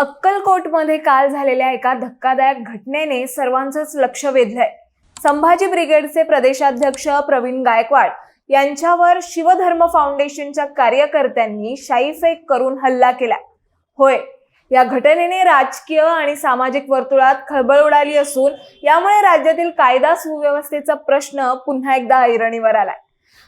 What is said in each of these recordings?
अक्कलकोटमध्ये काल झालेल्या एका धक्कादायक घटनेने सर्वांचंच लक्ष वेधलंय. संभाजी ब्रिगेडचे प्रदेशाध्यक्ष प्रवीण गायकवाड यांच्यावर शिवधर्म फाउंडेशनच्या कार्यकर्त्यांनी शाईफेक करून हल्ला केला. होय या घटनेने राजकीय आणि सामाजिक वर्तुळात खळबळ उडाली असून यामुळे राज्यातील कायदा सुव्यवस्थेचा प्रश्न पुन्हा एकदा ऐरणीवर आलाय.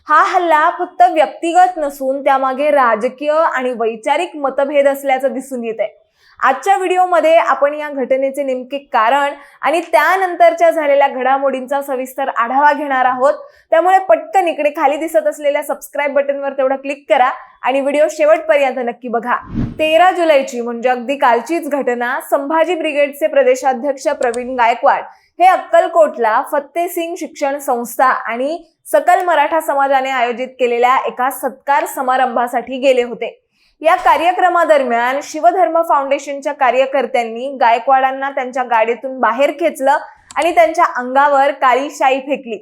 हा हल्ला फक्त व्यक्तिगत नसून त्यामागे राजकीय आणि वैचारिक मतभेद असल्याचं दिसून येत आहे आजच्या व्हिडिओमध्ये आपण या घटनेचे नेमके कारण आणि त्यानंतरच्या झालेल्या घडामोडींचा सविस्तर आढावा घेणार आहोत. त्यामुळे पटकन इकडे खाली दिसत असलेल्या सबस्क्राईब बटनवर तेवढं क्लिक करा आणि व्हिडिओ शेवटपर्यंत नक्की बघा. तेरा जुलैची म्हणजे अगदी कालचीच घटना संभाजी ब्रिगेडचे प्रदेशाध्यक्ष प्रवीण गायकवाड हे अक्कलकोटला फत्तेसिंग शिक्षण संस्था आणि सकल मराठा समाजाने आयोजित केलेल्या एका सत्कार समारंभासाठी गेले होते. या कार्यक्रमादरम्यान शिवधर्म फाउंडेशनच्या कार्यकर्त्यांनी गायकवाडांना त्यांच्या गाडीतून बाहेर खेचलं आणि त्यांच्या अंगावर काळी शाई फेकली.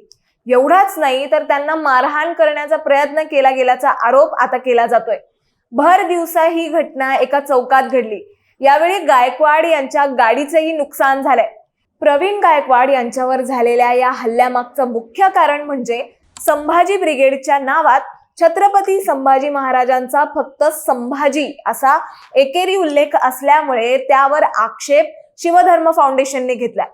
एवढाच नाही तर त्यांना मारहाण करण्याचा प्रयत्न केला गेल्याचा आरोप आता केला जातोय. भर दिवसा ही घटना एका चौकात घडली. यावेळी गायकवाड यांच्या गाडीचेही नुकसान झालंय. प्रवीण गायकवाड यांच्यावर झालेल्या या हल्ल्यामागचं मुख्य कारण म्हणजे संभाजी ब्रिगेडच्या नावात छत्रपती संभाजी महाराजांचा फक्त संभाजी असा एकेरी उल्लेख असल्यामुळे त्यावर आक्षेप शिवधर्म फाउंडेशनने घेतला.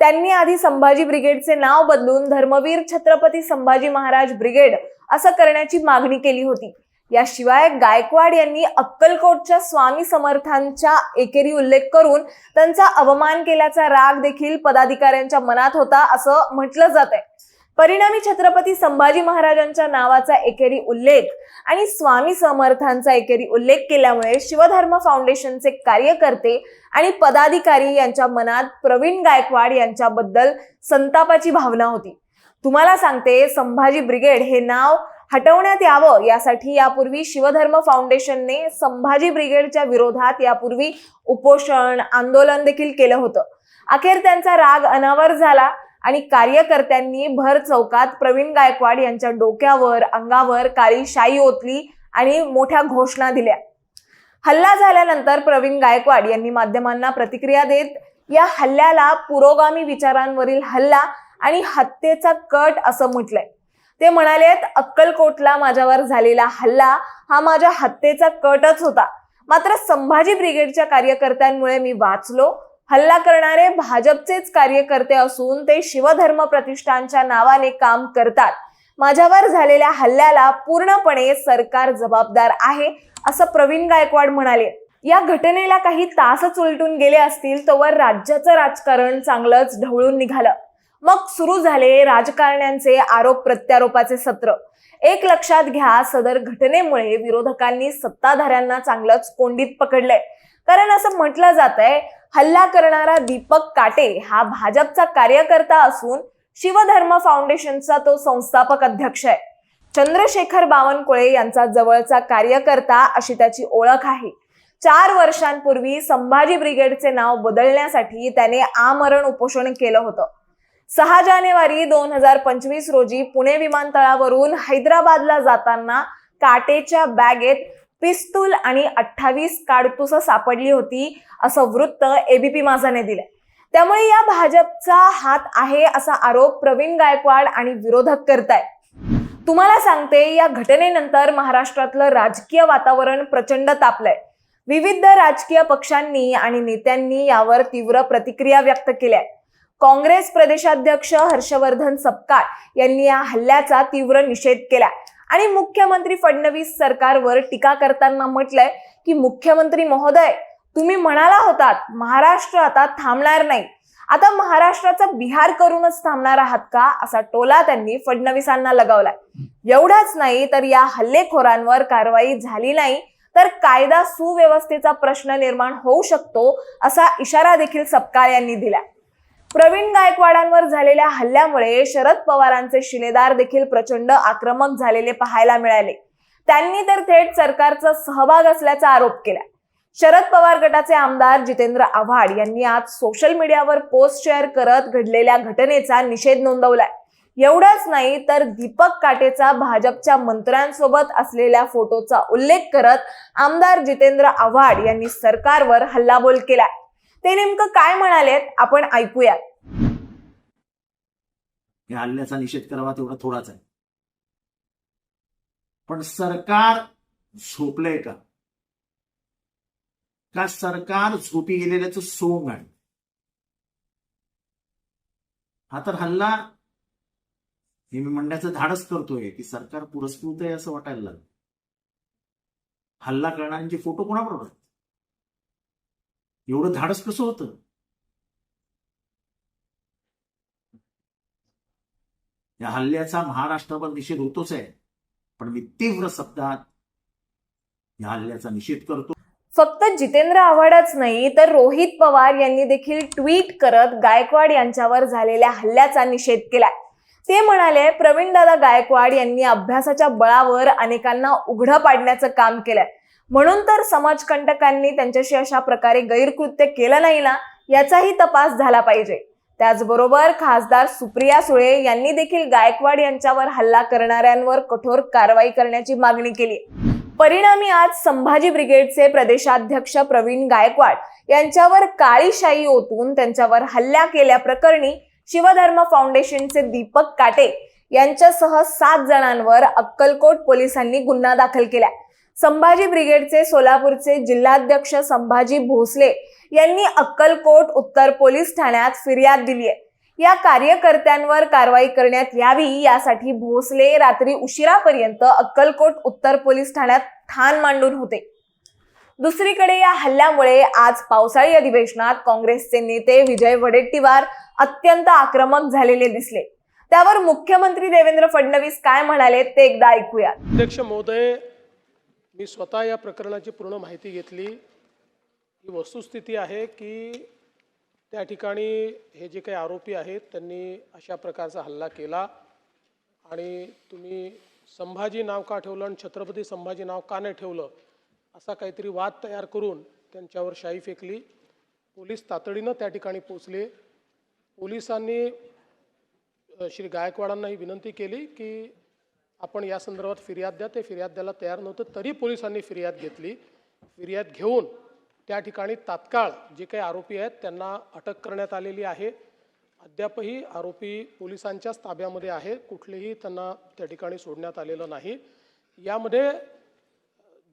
त्यांनी आधी संभाजी ब्रिगेडचे नाव बदलून धर्मवीर छत्रपती संभाजी महाराज ब्रिगेड असं करण्याची मागणी केली होती. याशिवाय गायकवाड यांनी अक्कलकोटच्या स्वामी समर्थांच्या एकेरी उल्लेख करून त्यांचा अवमान केल्याचा राग देखील पदाधिकाऱ्यांच्या मनात होता असं म्हटलं जात आहे परिणामी छत्रपती संभाजी महाराजांच्या नावाचा एकेरी उल्लेख आणि स्वामी समर्थांचा एकेरी उल्लेख केल्यामुळे शिवधर्म फाउंडेशनचे कार्यकर्ते आणि पदाधिकारी यांच्या मनात प्रवीण गायकवाड यांच्याबद्दल संतापाची भावना होती. तुम्हाला सांगते संभाजी ब्रिगेड हे नाव हटवण्यात यावं यासाठी यापूर्वी शिवधर्म फाउंडेशनने संभाजी ब्रिगेडच्या विरोधात यापूर्वी उपोषण आंदोलन देखील केलं होतं. अखेर त्यांचा राग अनावर झाला. आणि कार्यकर्त्यांनी भर चौकात प्रवीण गायकवाड यांच्या डोक्यावर अंगावर काळी शाई ओतली आणि मोठ्या घोषणा दिल्या. हल्ला झाल्यानंतर प्रवीण गायकवाड यांनी माध्यमांना प्रतिक्रिया देत या हल्ल्याला पुरोगामी विचारांवरील हल्ला आणि हत्येचा कट असं म्हटलंय. ते म्हणालेत अक्कलकोटला माझ्यावर झालेला हल्ला हा माझ्या हत्येचा कटच होता. मात्र संभाजी ब्रिगेडच्या कार्यकर्त्यांमुळे मी वाचलो हल्ला करणारे भाजपचेच कार्यकर्ते असून ते शिवधर्म प्रतिष्ठानच्या नावाने काम करतात. माझ्यावर झालेल्या हल्ल्याला पूर्णपणे सरकार जबाबदार आहे असं प्रवीण गायकवाड म्हणाले. या घटनेला काही तासच उलटून गेले असतील तोवर राज्याचं राजकारण चांगलंच ढवळून निघालं. मग सुरू झाले राजकारण्यांचे आरोप प्रत्यारोपाचे सत्र. एक लक्षात घ्या सदर घटनेमुळे विरोधकांनी सत्ताधाऱ्यांना चांगलंच कोंडीत पकडलंय. कारण असं म्हटलं जात आहे हल्ला करणारा दीपक काटे हा भाजपचा कार्यकर्ता असून शिवधर्म फाउंडेशनचा तो संस्थापक अध्यक्ष आहे. चंद्रशेखर बावनकुळे यांचा जवळचा कार्यकर्ता अशी त्याची ओळख आहे. चार वर्षांपूर्वी संभाजी ब्रिगेडचे नाव बदलण्यासाठी त्याने आमरण उपोषण केलं होतं. सहा जानेवारी दोन हजार पंचवीस रोजी पुणे विमानतळावरून हैदराबादला जाताना काटेच्या बॅगेत पिस्तूल आणि अठ्ठावीस काडतुस सापडली होती असं वृत्त एबीपी माझाने दिलं त्यामुळे या भाजपचा हात आहे असा आरोप प्रवीण गायकवाड आणि विरोधक करतायत. तुम्हाला सांगते या घटनेनंतर महाराष्ट्रातलं राजकीय वातावरण प्रचंड तापलंय. विविध राजकीय पक्षांनी आणि नेत्यांनी यावर तीव्र प्रतिक्रिया व्यक्त केल्या. काँग्रेस प्रदेशाध्यक्ष हर्षवर्धन सपकाळ यांनी या हल्ल्याचा तीव्र निषेध केला. आणि मुख्यमंत्री फडणवीस सरकारवर टीका करताना म्हटलंय की मुख्यमंत्री महोदय तुम्ही म्हणाला होतात महाराष्ट्र आता थांबणार नाही. आता महाराष्ट्राचा बिहार करूनच थांबणार आहात का? असा टोला त्यांनी फडणवीसांना लगावलाय. एवढाच नाही तर या हल्लेखोरांवर कारवाई झाली नाही तर कायदा सुव्यवस्थेचा प्रश्न निर्माण होऊ शकतो असा इशारा देखील सपकाळ यांनी दिला प्रवीण गायकवाडांवर झालेल्या हल्ल्यामुळे शरद पवारांचे शिलेदार देखील प्रचंड आक्रमक झालेले पाहायला मिळाले. त्यांनी तर थेट सरकारचा सहभाग असल्याचा आरोप केला. शरद पवार गटाचे आमदार जितेंद्र आव्हाड यांनी आज सोशल मीडियावर पोस्ट शेअर करत घडलेल्या घटनेचा निषेध नोंदवलाय. एवढंच नाही तर दीपक काटेचा भाजपच्या मंत्र्यांसोबत असलेल्या फोटोचा उल्लेख करत आमदार जितेंद्र आव्हाड यांनी सरकारवर हल्लाबोल केलाय. ते नेमकं काय म्हणालेत आपण ऐकूया या हल्ल्याचा निषेध करावा तेवढा थोडाच आहे. पण सरकार झोपलंय का? का सरकार झोपी गेलेल्याचं सोंग आहे? हा तर हल्ला हे मी म्हणण्याचं धाडस करतोय की सरकार पुरस्कृत आहे असं वाटायला लागलं. हल्ला करणाऱ्यांचे फोटो कोणाबरोबर आहेत? एवढं धाडस कसं होतं? या हल्ल्याचा महाराष्ट्रावर निषेध होतोच आहे. पण मी तीव्र शब्दात या हल्ल्याचा निषेध करतो. फक्त जितेंद्र आव्हाडच नाही तर रोहित पवार यांनी देखील ट्विट करत गायकवाड यांच्यावर झालेल्या हल्ल्याचा निषेध केलाय. ते म्हणाले प्रवीणदादा गायकवाड यांनी अभ्यासाच्या बळावर अनेकांना उघडं पाडण्याचं काम केलंय. म्हणून तर समाजकंटकांनी त्यांच्याशी अशा प्रकारे गैरकृत्य केलं नाही ना याचाही तपास झाला पाहिजे. त्याचबरोबर खासदार सुप्रिया सुळे यांनी देखील गायकवाड यांच्यावर हल्ला करणाऱ्यांवर कठोर कारवाई करण्याची मागणी केली. परिणामी आज संभाजी ब्रिगेडचे प्रदेशाध्यक्ष प्रवीण गायकवाड यांच्यावर काळीशाही ओतून त्यांच्यावर हल्ला केल्याप्रकरणी शिवधर्म फाउंडेशनचे दीपक काटे यांच्यासह सात जणांवर अक्कलकोट पोलिसांनी गुन्हा दाखल केला. संभाजी ब्रिगेडचे सोलापूरचे जिल्हाध्यक्ष संभाजी भोसले यांनी अक्कलकोट उत्तर पोलीस ठाण्यात फिर्याद दिली आहे या कार्यकर्त्यांवर कारवाई करण्यात यावी यासाठी भोसले रात्री उशिरापर्यंत अक्कलकोट उत्तर पोलीस ठाण्यात ठाण मांडून होते. दुसरीकडे या हल्ल्यामुळे आज पावसाळी अधिवेशनात काँग्रेसचे नेते विजय वडेट्टीवार अत्यंत आक्रमक झालेले दिसले. त्यावर मुख्यमंत्री देवेंद्र फडणवीस काय म्हणाले ते एकदा ऐकूयात. अध्यक्ष महोदय मी स्वतः या प्रकरणाची पूर्ण माहिती घेतली. ही वस्तुस्थिती आहे की त्या ठिकाणी हे जे काही आरोपी आहेत त्यांनी अशा प्रकारचा हल्ला केला. आणि तुम्ही संभाजी नाव का ठेवलं आणि छत्रपती संभाजी नाव का नाही ठेवलं असा काहीतरी वाद तयार करून त्यांच्यावर शाई फेकली. पोलीस तातडीनं त्या ठिकाणी पोचले पोलिसांनी श्री गायकवाडांना ही विनंती केली की आपण या संदर्भात फिर्याद द्या. ते फिर्याद द्यायला तयार नव्हतं. तरी पोलिसांनी फिर्याद घेतली. फिर्याद घेऊन त्या ठिकाणी तात्काळ जे काही आरोपी आहेत त्यांना अटक करण्यात आलेली आहे. अद्यापही आरोपी पोलिसांच्याच ताब्यामध्ये आहे. कुठलेही त्यांना त्या ठिकाणी सोडण्यात आलेलं नाही. यामध्ये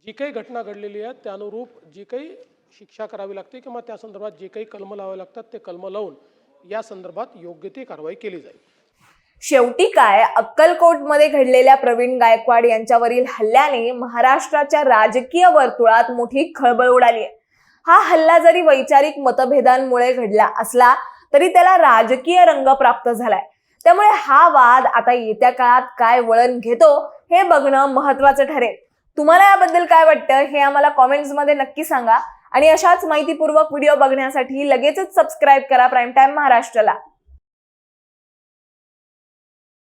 जी काही घटना घडलेली आहे त्यानुरूप जी काही शिक्षा करावी लागते किंवा त्या संदर्भात जे काही कलमं लावावे लागतात ते कलमं लावून या संदर्भात योग्य ती कारवाई केली जाईल. शेवटी काय? अक्कलकोटमध्ये घडलेल्या प्रवीण गायकवाड यांच्यावरील हल्ल्याने महाराष्ट्राच्या राजकीय वर्तुळात मोठी खळबळ उडाली आहे हा हल्ला जरी वैचारिक मतभेदांमुळे घडला असला तरी त्याला राजकीय रंग प्राप्त झालाय. त्यामुळे हा वाद आता येत्या काळात काय वळण घेतो हे बघणं महत्वाचं ठरेल. तुम्हाला याबद्दल काय वाटतं हे आम्हाला कॉमेंट्समध्ये नक्की सांगा. आणि अशाच माहितीपूर्वक व्हिडिओ बघण्यासाठी लगेचच सबस्क्राईब करा प्राईम टाईम महाराष्ट्राला.